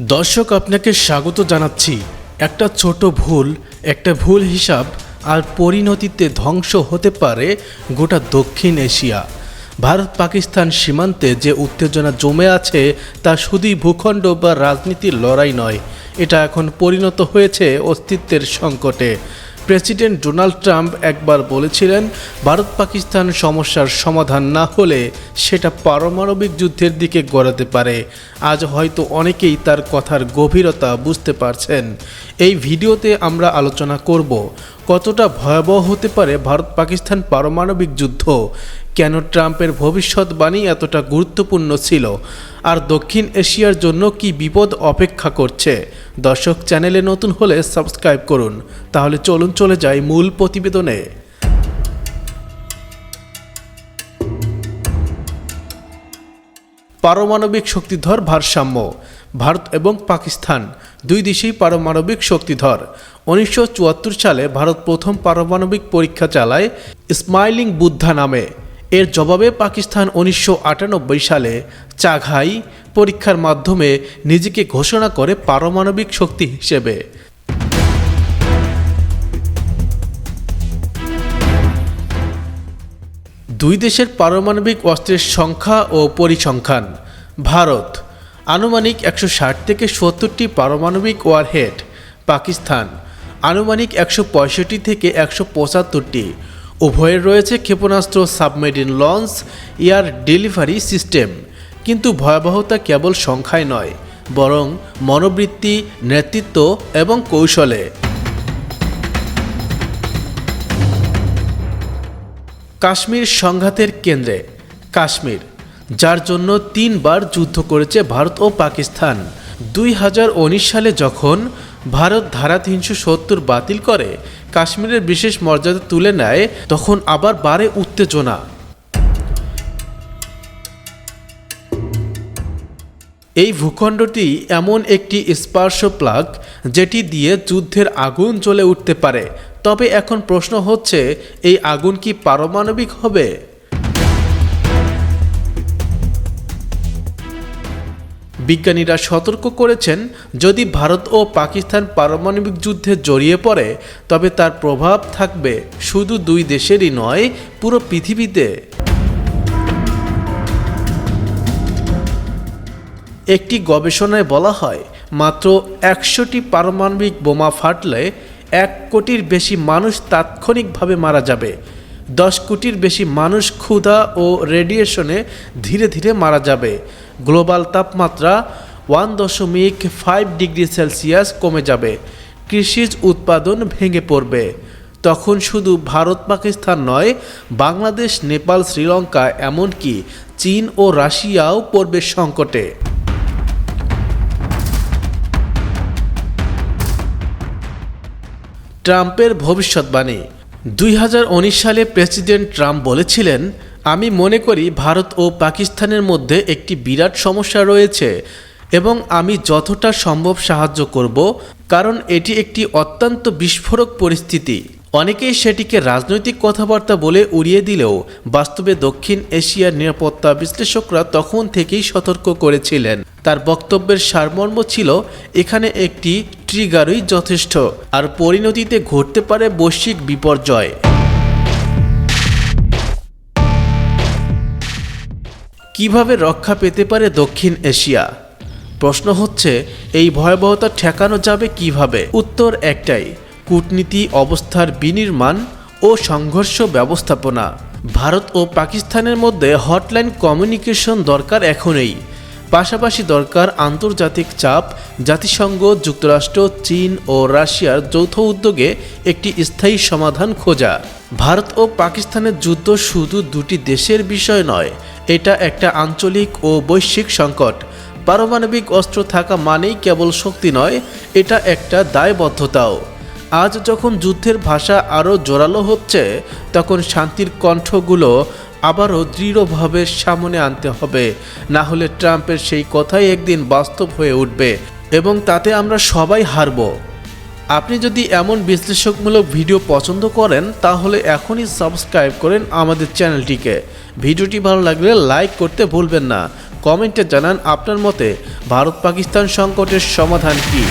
দর্শক, আপনাকে স্বাগত জানাচ্ছি। একটা ছোট ভুল, একটা ভুল হিসাব আর পরিণতিতে ধ্বংস হতে পারে গোটা দক্ষিণ এশিয়া। ভারত, পাকিস্তান সীমান্তে যে উত্তেজনা জমে আছে, তা শুধুই ভূখণ্ড বা রাজনীতির লড়াই নয়। এটা এখন পরিণত হয়েছে অস্তিত্বের সংকটে। প্রেসিডেন্ট ডোনাল্ড ট্রাম্প একবার বলেছিলেন, ভারত পাকিস্তান সমস্যার সমাধান না হলে সেটা পারমাণবিক যুদ্ধের দিকে গড়াতে পারে। আজ হয়তো অনেকেই তার কথার গভীরতা বুঝতে পারছেন। এই ভিডিওতে আমরা আলোচনা করব, কতটা ভয়াবহ হতে পারে ভারত পাকিস্তান পারমাণবিক যুদ্ধ? কেন ট্রাম্পের ভবিষ্যৎবাণী এতটা গুরুত্বপূর্ণ ছিল? আর দক্ষিণ এশিয়ার জন্য কি বিপদ অপেক্ষা করছে? দর্শক চ্যানেলে নতুন হলে সাবস্ক্রাইব করুন। তাহলে চলুন চলে যাই মূল প্রতিবেদনে। পারমাণবিক শক্তিধর ভারসাম্য। ভারত এবং পাকিস্তান দুই দেশেই পারমাণবিক শক্তিধর। উনিশশো চুয়াত্তর সালে ভারত প্রথম পারমাণবিক পরীক্ষা চালায় স্মাইলিং বুদ্ধা নামে। এর জবাবে পাকিস্তান উনিশশো আটানব্বই সালে চাঘাই পরীক্ষার মাধ্যমে নিজেকে ঘোষণা করে পারমাণবিক শক্তি হিসেবে। দুই দেশের পারমাণবিক অস্ত্রের সংখ্যা ও পরিসংখ্যান। ভারত, আনুমানিক একশো ষাট থেকে সত্তরটি পারমাণবিক ওয়ারহেড। পাকিস্তান, আনুমানিক একশো পঁয়ষট্টি থেকে একশো পঁচাত্তরটি। উভয়ের রয়েছে ক্ষেপণাস্ত্র, submarine launch, air delivery system. কিন্তু ভয়াবহতা কেবল সংখ্যায় নয়, বরং মনোবৃত্তি, নেতৃত্ব এবং কৌশলে। কাশ্মীর সংঘাতের কেন্দ্রে, কাশ্মীর, যার জন্য তিনবার যুদ্ধ করেছে ভারত ও পাকিস্তান। দুই হাজার উনিশ সালে যখন ভারত ধারা তিনশো সত্তর বাতিল করে কাশ্মীরের বিশেষ মর্যাদা তুলে নেয়, তখন আবার বাড়ে উত্তেজনা। এই ভূখণ্ডটি এমন একটি স্পর্শ প্লাগ, যেটি দিয়ে যুদ্ধের আগুন জ্বলে উঠতে পারে। তবে এখন প্রশ্ন হচ্ছে, এই আগুন কি পারমাণবিক হবে? বিজ্ঞানীরা সতর্ক করেছেন, যদি ভারত ও পাকিস্তান পারমাণবিক যুদ্ধে জড়িয়ে পড়ে, তবে তার প্রভাব থাকবে শুধু দুই দেশেরই নয়, পুরো পৃথিবীতে। একটি গবেষণায় বলা হয়, মাত্র একশোটি পারমাণবিক বোমা ফাটলে এক কোটির বেশি মানুষ তাৎক্ষণিকভাবে মারা যাবে। দশ কোটির বেশি মানুষ ক্ষুধা ও রেডিয়েশনে ধীরে ধীরে মারা যাবে। গ্লোবাল তাপমাত্রা ওয়ান দশমিক ফাইভ ডিগ্রি সেলসিয়াস কমে যাবে। কৃষিজ উৎপাদন ভেঙে পড়বে। তখন শুধু ভারত পাকিস্তান নয়, বাংলাদেশ, নেপাল, শ্রীলঙ্কা, এমনকি চীন ও রাশিয়াও পড়বে সংকটে। ট্রাম্পের ভবিষ্যৎবাণী। দুই হাজার উনিশ সালে প্রেসিডেন্ট ট্রাম্প বলেছিলেন আমি মনে করি ভারত ও পাকিস্তানের মধ্যে একটি বিরাট সমস্যা রয়েছে এবং আমি যতটা সম্ভব সাহায্য করব, কারণ এটি একটি অত্যন্ত বিস্ফোরক পরিস্থিতি। অনেকেই সেটিকে রাজনৈতিক কথাবার্তা বলে উড়িয়ে দিলেও বাস্তবে দক্ষিণ এশিয়ার নিরাপত্তা বিশ্লেষকরা তখন থেকেই সতর্ক করেছিলেন। তার বক্তব্যের সারমর্ম ছিল, এখানে একটি ট্রিগারই যথেষ্ট, আর পরিণতিতে ঘটতে পারে বৈশ্বিক বিপর্যয়। কীভাবে রক্ষা পেতে পারে দক্ষিণ এশিয়া? প্রশ্ন হচ্ছে, এই ভয়াবহতা ঠেকানো যাবে কীভাবে? উত্তর একটাই, কূটনীতি, অবস্থার বিনির্মাণ ও সংঘর্ষ ব্যবস্থাপনা। ভারত ও পাকিস্তানের মধ্যে হটলাইন কমিউনিকেশন দরকার এখনই। পাশাপাশি দরকার আন্তর্জাতিক চাপ, জাতিসংঘ, যুক্তরাষ্ট্র, চীন ও রাশিয়ার যৌথ উদ্যোগে একটি স্থায়ী সমাধান খোঁজা। ভারত ও পাকিস্তানের যুদ্ধ শুধু দুটি দেশের বিষয় নয়, এটা একটা আঞ্চলিক ও বৈশ্বিক সংকট। পারমাণবিক অস্ত্র থাকা মানেই কেবল শক্তি নয়, এটা একটা দায়বদ্ধতাও। আজ যখন যুদ্ধের ভাষা আরও জোরালো হচ্ছে, তখন শান্তির কণ্ঠগুলো আবারও দৃঢ়ভাবে সামনে আনতে হবে। না হলে ট্রাম্পের সেই কথাই একদিন বাস্তব হয়ে উঠবে, এবং তাতে আমরা সবাই হারব। আপনি যদি এমন বিশ্লেষকমূলক ভিডিও পছন্দ করেন, তাহলে এখনই সাবস্ক্রাইব করেন আমাদের চ্যানেলটিকে। ভিডিওটি ভালো লাগলে লাইক করতে ভুলবেন না। কমেন্টে জানান আপনার মতে ভারত পাকিস্তান সংকটের সমাধান কী?